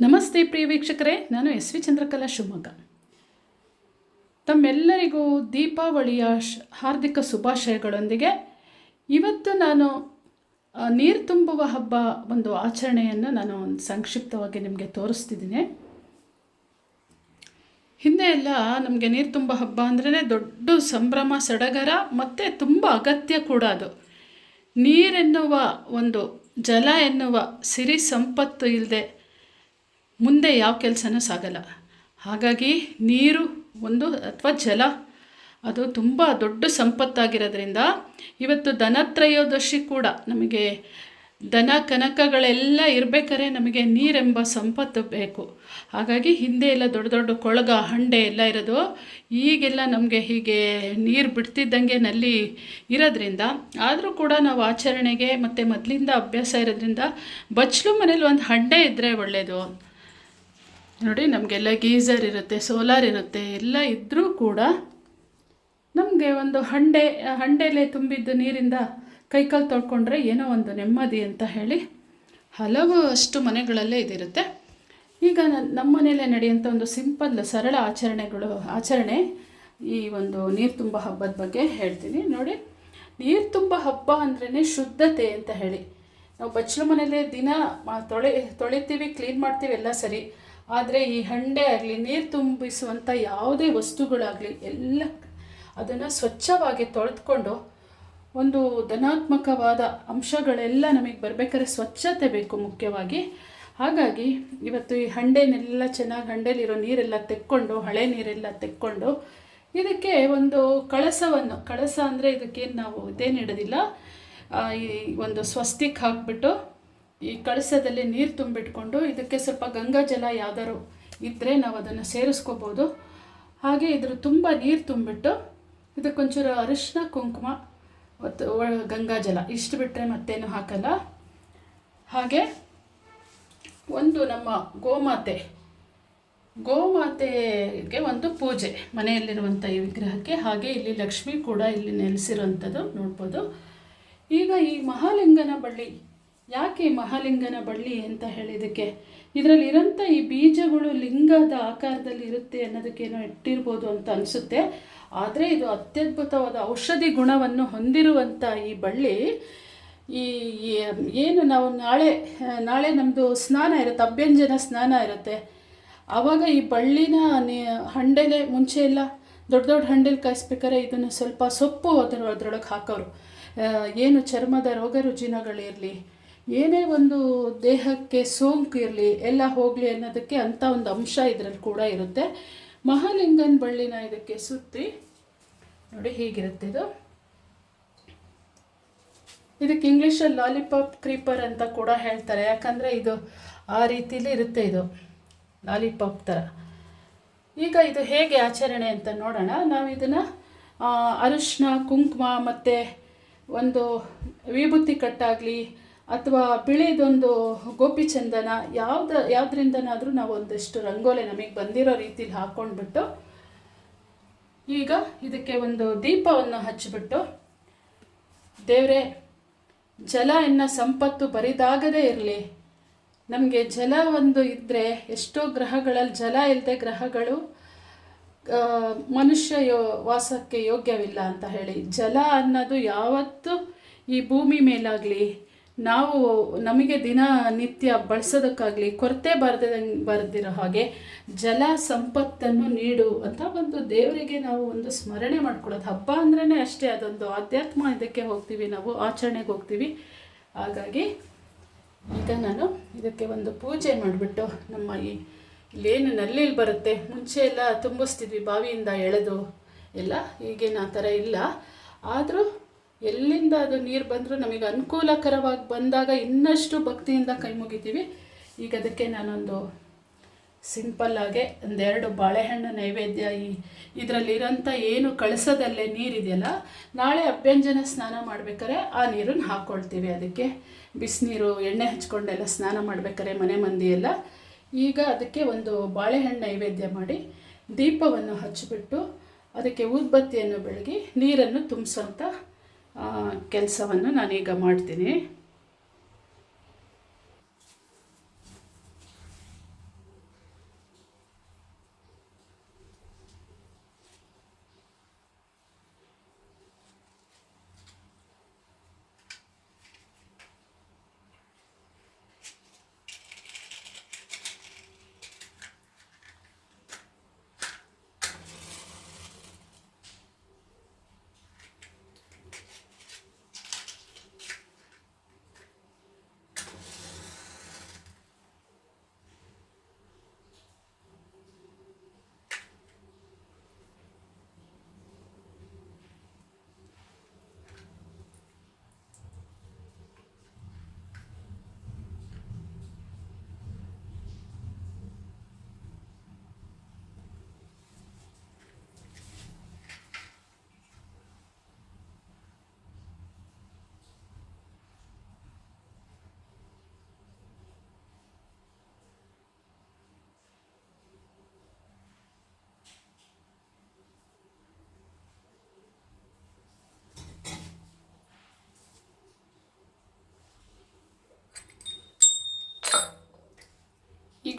ನಮಸ್ತೆ ಪ್ರಿಯ ವೀಕ್ಷಕರೇ, ನಾನು ಎಸ್ ವಿ ಚಂದ್ರಕಲಾ ಶಿವಮೊಗ್ಗ. ತಮ್ಮೆಲ್ಲರಿಗೂ ದೀಪಾವಳಿಯ ಹಾರ್ದಿಕ ಶುಭಾಶಯಗಳೊಂದಿಗೆ ಇವತ್ತು ನಾನು ನೀರು ತುಂಬುವ ಹಬ್ಬ ಒಂದು ಆಚರಣೆಯನ್ನು ನಾನು ಒಂದು ಸಂಕ್ಷಿಪ್ತವಾಗಿ ನಿಮಗೆ ತೋರಿಸ್ತಿದ್ದೀನಿ. ಹಿಂದೆ ಎಲ್ಲ ನಮಗೆ ನೀರು ತುಂಬ ಹಬ್ಬ ಅಂದ್ರೇ ದೊಡ್ಡ ಸಂಭ್ರಮ, ಸಡಗರ ಮತ್ತು ತುಂಬ ಅಗತ್ಯ ಕೂಡ ಅದು. ನೀರೆನ್ನುವ ಒಂದು ಜಲ ಎನ್ನುವ ಸಿರಿ ಸಂಪತ್ತು ಇಲ್ಲದೆ ಮುಂದೆ ಯಾವ ಕೆಲಸನೂ ಸಾಗಲ್ಲ. ಹಾಗಾಗಿ ನೀರು ಒಂದು ಅಥವಾ ಜಲ, ಅದು ತುಂಬ ದೊಡ್ಡ ಸಂಪತ್ತಾಗಿರೋದ್ರಿಂದ ಇವತ್ತು ದನತ್ರಯೋದಶಿ ಕೂಡ ನಮಗೆ ದನ ಕನಕಗಳೆಲ್ಲ ಇರಬೇಕಾದ್ರೆ ನಮಗೆ ನೀರೆಂಬ ಸಂಪತ್ತು ಬೇಕು. ಹಾಗಾಗಿ ಹಿಂದೆ ಎಲ್ಲ ದೊಡ್ಡ ದೊಡ್ಡ ಕೊಳಗ, ಹಂಡೆ ಎಲ್ಲ ಇರೋದು, ಈಗೆಲ್ಲ ನಮಗೆ ಹೀಗೆ ನೀರು ಬಿಡ್ತಿದ್ದಂಗೆ ನಲ್ಲಿ ಇರೋದ್ರಿಂದ, ಆದರೂ ಕೂಡ ನಾವು ಆಚರಣೆಗೆ ಮತ್ತು ಮೊದಲಿಂದ ಅಭ್ಯಾಸ ಇರೋದ್ರಿಂದ ಬಚ್ಚಲು ಮನೇಲಿ ಒಂದು ಹಂಡೆ ಇದ್ದರೆ ಒಳ್ಳೆಯದು ನೋಡಿ, ನಮಗೆಲ್ಲ ಗೀಝರ್ ಇರುತ್ತೆ, ಸೋಲಾರ್ ಇರುತ್ತೆ, ಎಲ್ಲ ಇದ್ದರೂ ಕೂಡ ನಮಗೆ ಒಂದು ಹಂಡೆ, ಹಂಡೆಲೆ ತುಂಬಿದ್ದು ನೀರಿಂದ ಕೈಕಾಲು ತೊಳ್ಕೊಂಡ್ರೆ ಏನೋ ಒಂದು ನೆಮ್ಮದಿ ಅಂತ ಹೇಳಿ ಹಲವು ಅಷ್ಟು ಮನೆಗಳಲ್ಲೇ ಇದಿರುತ್ತೆ. ಈಗ ನಮ್ಮ ಮನೆಯಲ್ಲೇ ನಡೆಯುವಂಥ ಒಂದು ಸಿಂಪಲ್, ಸರಳ ಆಚರಣೆಗಳು, ಆಚರಣೆ ಈ ಒಂದು ನೀರು ತುಂಬ ಹಬ್ಬದ ಬಗ್ಗೆ ಹೇಳ್ತೀನಿ. ನೋಡಿ, ನೀರು ತುಂಬ ಹಬ್ಬ ಅಂದ್ರೇ ಶುದ್ಧತೆ ಅಂತ ಹೇಳಿ. ನಾವು ಬಚ್ಚಲು ಮನೆಯಲ್ಲೇ ದಿನ ತೊಳೆ, ತೊಳಿತೀವಿ, ಕ್ಲೀನ್ ಮಾಡ್ತೀವಿ, ಎಲ್ಲ ಸರಿ. ಆದರೆ ಈ ಹಂಡೆ ಆಗಲಿ, ನೀರು ತುಂಬಿಸುವಂಥ ಯಾವುದೇ ವಸ್ತುಗಳಾಗಲಿ ಎಲ್ಲ ಅದನ್ನು ಸ್ವಚ್ಛವಾಗಿ ತೊಳೆದುಕೊಂಡು ಒಂದು ಧನಾತ್ಮಕವಾದ ಅಂಶಗಳೆಲ್ಲ ನಮಗೆ ಬರಬೇಕಾದ್ರೆ ಸ್ವಚ್ಛತೆ ಬೇಕು ಮುಖ್ಯವಾಗಿ. ಹಾಗಾಗಿ ಇವತ್ತು ಈ ಹಂಡೆನೆಲ್ಲ ಚೆನ್ನಾಗಿ ಹಂಡೆಲಿರೋ ನೀರೆಲ್ಲ ತೆಕ್ಕೊಂಡು, ಹಳೆ ನೀರೆಲ್ಲ ತೆಕ್ಕೊಂಡು ಇದಕ್ಕೆ ಒಂದು ಕಳಸವನ್ನು, ಕಳಸ ಅಂದರೆ ಇದಕ್ಕೇನು ನಾವು ಇದೇನು ಇಡೋದಿಲ್ಲ. ಈ ಒಂದು ಸ್ವಸ್ತಿಕ್ ಹಾಕ್ಬಿಟ್ಟು ಈ ಕಳಸದಲ್ಲಿ ನೀರು ತುಂಬಿಟ್ಕೊಂಡು ಇದಕ್ಕೆ ಸ್ವಲ್ಪ ಗಂಗಾ ಜಲ ಯಾವ್ದಾದ್ರು ಇದ್ದರೆ ನಾವು ಅದನ್ನು ಸೇರಿಸ್ಕೋಬೋದು. ಹಾಗೆ ಇದ್ರ ತುಂಬ ನೀರು ತುಂಬಿಟ್ಟು ಇದಕ್ಕೊಂಚೂರು ಅರಿಶಿನ, ಕುಂಕುಮ ಮತ್ತು ಗಂಗಾ ಜಲ ಇಷ್ಟು ಬಿಟ್ಟರೆ ಮತ್ತೇನು ಹಾಕಲ್ಲ. ಹಾಗೆ ಒಂದು ನಮ್ಮ ಗೋಮಾತೆ, ಗೋಮಾತೆಗೆ ಒಂದು ಪೂಜೆ ಮನೆಯಲ್ಲಿರುವಂಥ ಈ ವಿಗ್ರಹಕ್ಕೆ. ಹಾಗೆ ಇಲ್ಲಿ ಲಕ್ಷ್ಮಿ ಕೂಡ ಇಲ್ಲಿ ನೆಲೆಸಿರುವಂಥದ್ದು ನೋಡ್ಬೋದು. ಈಗ ಈ ಮಹಾಲಿಂಗನ ಬಳ್ಳಿ ಯಾಕೆ ಮಹಾಲಿಂಗನ ಬಳ್ಳಿ ಅಂತ ಹೇಳಿದಕ್ಕೆ ಇದರಲ್ಲಿರೋಂಥ ಈ ಬೀಜಗಳು ಲಿಂಗದ ಆಕಾರದಲ್ಲಿ ಇರುತ್ತೆ ಅನ್ನೋದಕ್ಕೇನೋ ಇಟ್ಟಿರ್ಬೋದು ಅಂತ ಅನಿಸುತ್ತೆ. ಆದರೆ ಇದು ಅತ್ಯದ್ಭುತವಾದ ಔಷಧಿ ಗುಣವನ್ನು ಹೊಂದಿರುವಂಥ ಈ ಬಳ್ಳಿ, ಈ ಏನು ನಾವು ನಾಳೆ ನಾಳೆ ನಮ್ಮದು ಸ್ನಾನ ಇರುತ್ತೆ, ಅಭ್ಯಂಜನ ಸ್ನಾನ ಇರುತ್ತೆ. ಆವಾಗ ಈ ಬಳ್ಳಿನ ಹಂಡೆಲೆ ಮುಂಚೆ ಎಲ್ಲ ದೊಡ್ಡ ದೊಡ್ಡ ಹಂಡೆಲಿ ಕಾಯಿಸ್ಬೇಕಾದ್ರೆ ಇದನ್ನು ಸ್ವಲ್ಪ ಸೊಪ್ಪು ಅದರ, ಅದರೊಳಗೆ ಹಾಕೋರು. ಏನು ಚರ್ಮದ ರೋಗ ರುಜಿನಗಳಿರಲಿ ಏನೇ ಒಂದು ದೇಹಕ್ಕೆ ಸೋಂಕು ಇರಲಿ, ಎಲ್ಲ ಹೋಗಲಿ ಅನ್ನೋದಕ್ಕೆ ಅಂಥ ಒಂದು ಅಂಶ ಇದರಲ್ಲಿ ಕೂಡ ಇರುತ್ತೆ. ಮಹಾಲಿಂಗನ ಬಳ್ಳಿನ ಇದಕ್ಕೆ ಸುತ್ತಿ, ನೋಡಿ ಹೀಗಿರುತ್ತೆ ಇದು. ಇದಕ್ಕೆ ಇಂಗ್ಲೀಷಲ್ಲಿ ಲಾಲಿಪಾಪ್ ಕ್ರೀಪರ್ ಅಂತ ಕೂಡ ಹೇಳ್ತಾರೆ. ಯಾಕಂದರೆ ಇದು ಆ ರೀತಿಲಿ ಇರುತ್ತೆ ಇದು ಲಾಲಿಪಾಪ್ ಥರ. ಈಗ ಇದು ಹೇಗೆ ಆಚರಣೆ ಅಂತ ನೋಡೋಣ. ನಾವು ಇದನ್ನು ಅರಿಶಿನ ಕುಂಕುಮ ಮತ್ತು ಒಂದು ವಿಭೂತಿ ಕಟ್ಟಾಗಲಿ ಅಥವಾ ಬಿಳಿದೊಂದು ಗೋಪಿ ಚಂದನ ಯಾವ್ದು ಯಾವುದ್ರಿಂದನಾದರೂ ನಾವು ಒಂದಷ್ಟು ರಂಗೋಲೆ ನಮಗೆ ಬಂದಿರೋ ರೀತಿಲಿ ಹಾಕ್ಕೊಂಡ್ಬಿಟ್ಟು ಈಗ ಇದಕ್ಕೆ ಒಂದು ದೀಪವನ್ನು ಹಚ್ಚಿಬಿಟ್ಟು, ದೇವರೇ, ಜಲ ಎನ್ನ ಸಂಪತ್ತು ಬರಿದಾಗದೇ ಇರಲಿ. ನಮಗೆ ಜಲ ಒಂದು ಇದ್ದರೆ ಎಷ್ಟೋ ಗ್ರಹಗಳಲ್ಲಿ ಜಲ ಇಲ್ಲದೆ ಗ್ರಹಗಳು ಮನುಷ್ಯ ಯೋ, ವಾಸಕ್ಕೆ ಯೋಗ್ಯವಿಲ್ಲ ಅಂತ ಹೇಳಿ. ಜಲ ಅನ್ನೋದು ಯಾವತ್ತೂ ಈ ಭೂಮಿ ಮೇಲಾಗಲಿ ನಾವು ನಮಗೆ ದಿನ ನಿತ್ಯ ಬಳಸೋದಕ್ಕಾಗಲಿ ಕೊರತೆ ಬರದಂಗೆ ಬರೆದಿರೋ ಹಾಗೆ ಜಲ ಸಂಪತ್ತನ್ನು ನೀಡು ಅಂತ ಒಂದು ದೇವರಿಗೆ ನಾವು ಒಂದು ಸ್ಮರಣೆ ಮಾಡ್ಕೊಳ್ಳೋದು. ಹಬ್ಬ ಅಂದ್ರೇ ಅಷ್ಟೇ, ಅದೊಂದು ಆಧ್ಯಾತ್ಮ ಇದಕ್ಕೆ ಹೋಗ್ತೀವಿ ನಾವು, ಆಚರಣೆಗೆ ಹೋಗ್ತೀವಿ. ಹಾಗಾಗಿ ಈಗ ನಾನು ಇದಕ್ಕೆ ಒಂದು ಪೂಜೆ ಮಾಡಿಬಿಟ್ಟು ನಮ್ಮ ಈ ಇಲ್ಲೇನು ನಲ್ಲಿಲಿ ಬರುತ್ತೆ, ಮುಂಚೆ ಎಲ್ಲ ತುಂಬಿಸ್ತಿದ್ವಿ, ಬಾವಿಯಿಂದ ಎಳೆದು. ಎಲ್ಲ ಈಗೇನು ಆ ಥರ ಇಲ್ಲ. ಆದರೂ ಎಲ್ಲಿಂದ ಅದು ನೀರು ಬಂದರೂ ನಮಗೆ ಅನುಕೂಲಕರವಾಗಿ ಬಂದಾಗ ಇನ್ನಷ್ಟು ಭಕ್ತಿಯಿಂದ ಕೈ ಮುಗಿತೀವಿ. ಈಗ ಅದಕ್ಕೆ ನಾನೊಂದು ಸಿಂಪಲ್ಲಾಗೆ ಒಂದೆರಡು ಬಾಳೆಹಣ್ಣು ನೈವೇದ್ಯ ಈ ಇದರಲ್ಲಿರೋಂಥ ಏನು ಕಳಸದಲ್ಲೇ ನೀರಿದೆಯಲ್ಲ, ನಾಳೆ ಅಭ್ಯಂಜನ ಸ್ನಾನ ಮಾಡ್ಬೇಕಾದ್ರೆ ಆ ನೀರನ್ನು ಹಾಕ್ಕೊಳ್ತೀವಿ ಅದಕ್ಕೆ ಬಿಸಿನೀರು, ಎಣ್ಣೆ ಹಚ್ಕೊಂಡೆಲ್ಲ ಸ್ನಾನ ಮಾಡ್ಬೇಕಾದ್ರೆ ಮನೆ ಮಂದಿಯೆಲ್ಲ ಈಗ ಅದಕ್ಕೆ ಒಂದು ಬಾಳೆಹಣ್ಣು ನೈವೇದ್ಯ ಮಾಡಿ ದೀಪವನ್ನು ಹಚ್ಚಿಬಿಟ್ಟು ಅದಕ್ಕೆ ಊದ್ಬತ್ತಿಯನ್ನು ಬೆಳಗಿ ನೀರನ್ನು ತುಂಬಿಸೋಂಥ ಕೆಲಸವನ್ನು ನಾನೀಗ ಮಾಡ್ತೀನಿ.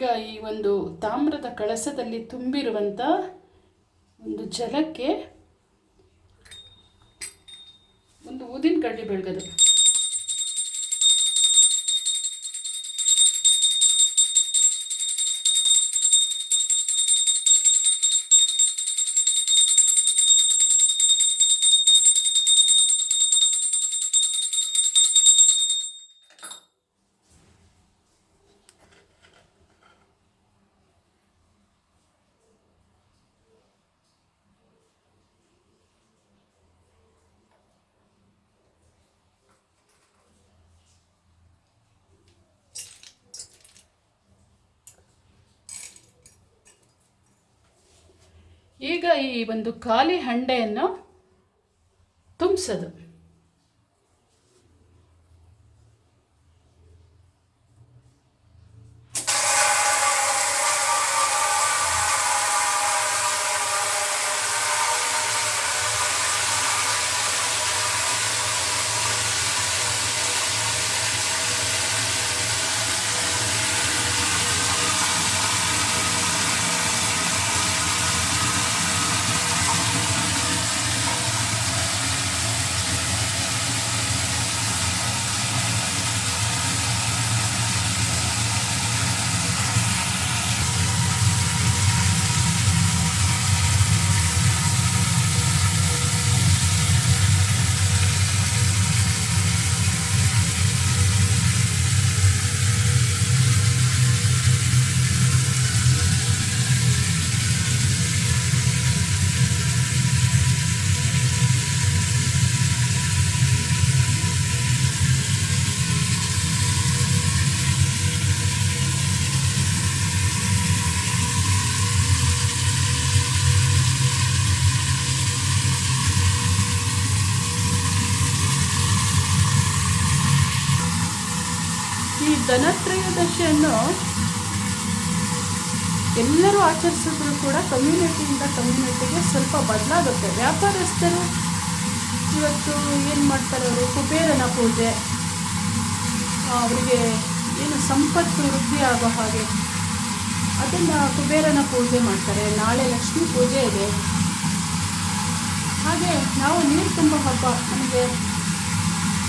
ಈಗ ಈ ಒಂದು ತಾಮ್ರದ ಕಳಸದಲ್ಲಿ ತುಂಬಿರುವಂಥ ಒಂದು ಜಲಕ್ಕೆ ಒಂದು ಊದಿನ ಕಡ್ಡಿ ಬೆಳಗೋದು. ಈಗ ಈ ಒಂದು ಖಾಲಿ ಹಂಡೆಯನ್ನು ತುಂಬಿಸೋದು ಈ ಎಲ್ಲರೂ ಆಚರಿಸಿದ್ರು ಕೂಡ ಕಮ್ಯುನಿಟಿಯಿಂದ ಕಮ್ಯುನಿಟಿಗೆ ಸ್ವಲ್ಪ ಬದಲಾಗುತ್ತೆ. ವ್ಯಾಪಾರಸ್ಥರು ಇವತ್ತು ಏನು ಮಾಡ್ತಾರೆ ಅವರು? ಕುಬೇರನ ಪೂಜೆ. ಅವರಿಗೆ ಏನು ಸಂಪತ್ತು ವೃದ್ಧಿ ಆಗೋ ಹಾಗೆ ಅದನ್ನು ಕುಬೇರನ ಪೂಜೆ ಮಾಡ್ತಾರೆ. ನಾಳೆ ಲಕ್ಷ್ಮೀ ಪೂಜೆ ಇದೆ. ಹಾಗೆ ನಾವು ನೀರು ತುಂಬ ಹಬ್ಬ. ನಮಗೆ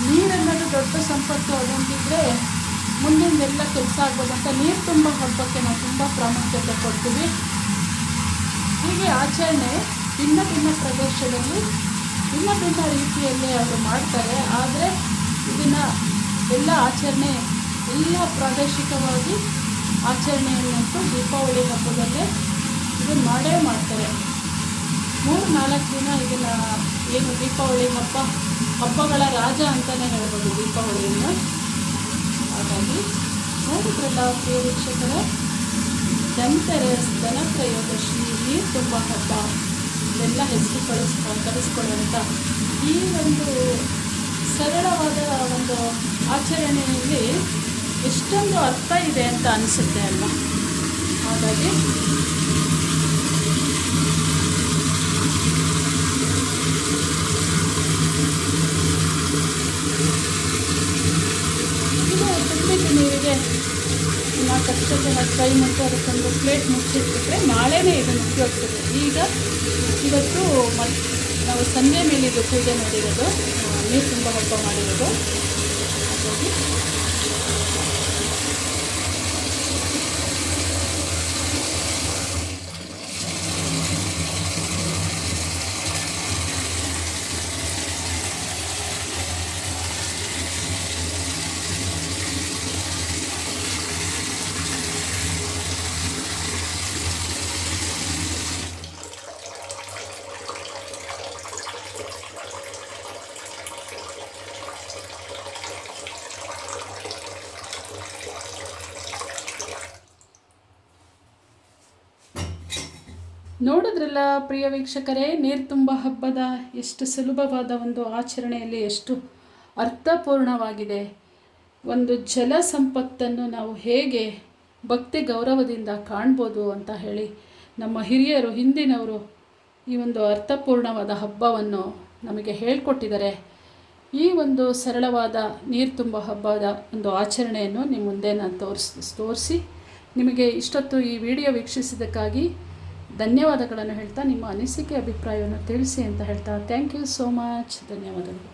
ನೀರನ್ನೋದು ದೊಡ್ಡ ಸಂಪತ್ತು ಅದೊಂದಿದ್ರೆ ಮುಂದಿಂದೆಲ್ಲ ಕೆಲಸ ಆಗ್ಬೋದು ಅಂತ ನೀರು ತುಂಬ ಹಬ್ಬಕ್ಕೆ ನಾವು ತುಂಬ ಪ್ರಾಮುಖ್ಯತೆ ಕೊಡ್ತೀವಿ. ಹೀಗೆ ಆಚರಣೆ ಭಿನ್ನ ಭಿನ್ನ ಪ್ರದೇಶದಲ್ಲಿ ಭಿನ್ನ ಭಿನ್ನ ರೀತಿಯಲ್ಲಿ ಅವರು ಮಾಡ್ತಾರೆ. ಆದರೆ ಇದನ್ನು ಎಲ್ಲ ಆಚರಣೆ ಎಲ್ಲ ಪ್ರಾದೇಶಿಕವಾಗಿ ಆಚರಣೆಯನ್ನಂತೂ ದೀಪಾವಳಿ ಹಬ್ಬದಲ್ಲೇ ಇದನ್ನು ಮಾಡೇ ಮಾಡ್ತಾರೆ. ಮೂರು ನಾಲ್ಕು ದಿನ ಇದನ್ನು ಏನು ದೀಪಾವಳಿ ಹಬ್ಬ, ಹಬ್ಬಗಳ ರಾಜ ಅಂತಲೇ ಹೇಳ್ಬೋದು ದೀಪಾವಳಿಯನ್ನು. ಹಾಗಾಗಿ ನೋಡಿದ್ರಲ್ಲ ಪ್ರಿಯ ವೀಕ್ಷಕರೇ ದಂತರ ಧನ ತ್ರಯೋದಶಿಯಲ್ಲಿ ತುಂಬ ಹಬ್ಬ. ಇದೆಲ್ಲ ಹೆಸರು ಕಳಿಸ್ ಕಳಿಸ್ಕೊಳ್ಳುವಂಥ ಈ ಒಂದು ಸರಳವಾದ ಒಂದು ಆಚರಣೆಯಲ್ಲಿ ಎಷ್ಟೊಂದು ಅರ್ಥ ಇದೆ ಅಂತ ಅನಿಸುತ್ತೆ ಅಲ್ವಾ? ಹಾಗಾಗಿ ಇದು ತುಂಬಿದ ನೀರಿಗೆ ನಾಲ್ಕು ಕಷ್ಟಕ್ಕೆ ಕೈ ಮುಟ್ಟು ಅದಕ್ಕೊಂದು ಪ್ಲೇಟ್ ಮುಚ್ಚಿಟ್ಬಿಟ್ರೆ ನಾಳೆನೇ ಇದನ್ನು ಉಪಯೋಗಿಸ್ತದೆ ಈಗ ಇವತ್ತು ಮತ್, ನಾವು ಸಂಜೆ ಮೇಲಿದ್ದು ಪೂಜೆ ಮಾಡಿರೋದು ನೀರು ತುಂಬ ಹಬ್ಬ ಮಾಡಿರೋದು. ಹಾಗಾಗಿ ನೋಡಿದ್ರಲ್ಲ ಪ್ರಿಯ ವೀಕ್ಷಕರೇ, ನೀರು ತುಂಬ ಹಬ್ಬದ ಎಷ್ಟು ಸುಲಭವಾದ ಒಂದು ಆಚರಣೆಯಲ್ಲಿ ಎಷ್ಟು ಅರ್ಥಪೂರ್ಣವಾಗಿದೆ. ಒಂದು ಜಲ ಸಂಪತ್ತನ್ನು ನಾವು ಹೇಗೆ ಭಕ್ತಿ ಗೌರವದಿಂದ ಕಾಣ್ಬೋದು ಅಂತ ಹೇಳಿ ನಮ್ಮ ಹಿರಿಯರು, ಹಿಂದಿನವರು ಈ ಒಂದು ಅರ್ಥಪೂರ್ಣವಾದ ಹಬ್ಬವನ್ನು ನಮಗೆ ಹೇಳಿಕೊಟ್ಟಿದ್ದಾರೆ. ಈ ಒಂದು ಸರಳವಾದ ನೀರು ತುಂಬ ಹಬ್ಬದ ಒಂದು ಆಚರಣೆಯನ್ನು ನಿಮ್ಮ ಮುಂದೆ ನಾನು ತೋರಿಸ್, ತೋರಿಸಿ. ನಿಮಗೆ ಇಷ್ಟೊತ್ತು ಈ ವಿಡಿಯೋ ವೀಕ್ಷಿಸಿದ್ದಕ್ಕಾಗಿ ಧನ್ಯವಾದಗಳನ್ನು ಹೇಳ್ತಾ ನಿಮ್ಮ ಅನಿಸಿಕೆ ಅಭಿಪ್ರಾಯವನ್ನು ತಿಳಿಸಿ ಅಂತ ಹೇಳ್ತಾ ಥ್ಯಾಂಕ್ ಯು ಸೋ ಮಚ್ ಧನ್ಯವಾದಗಳು.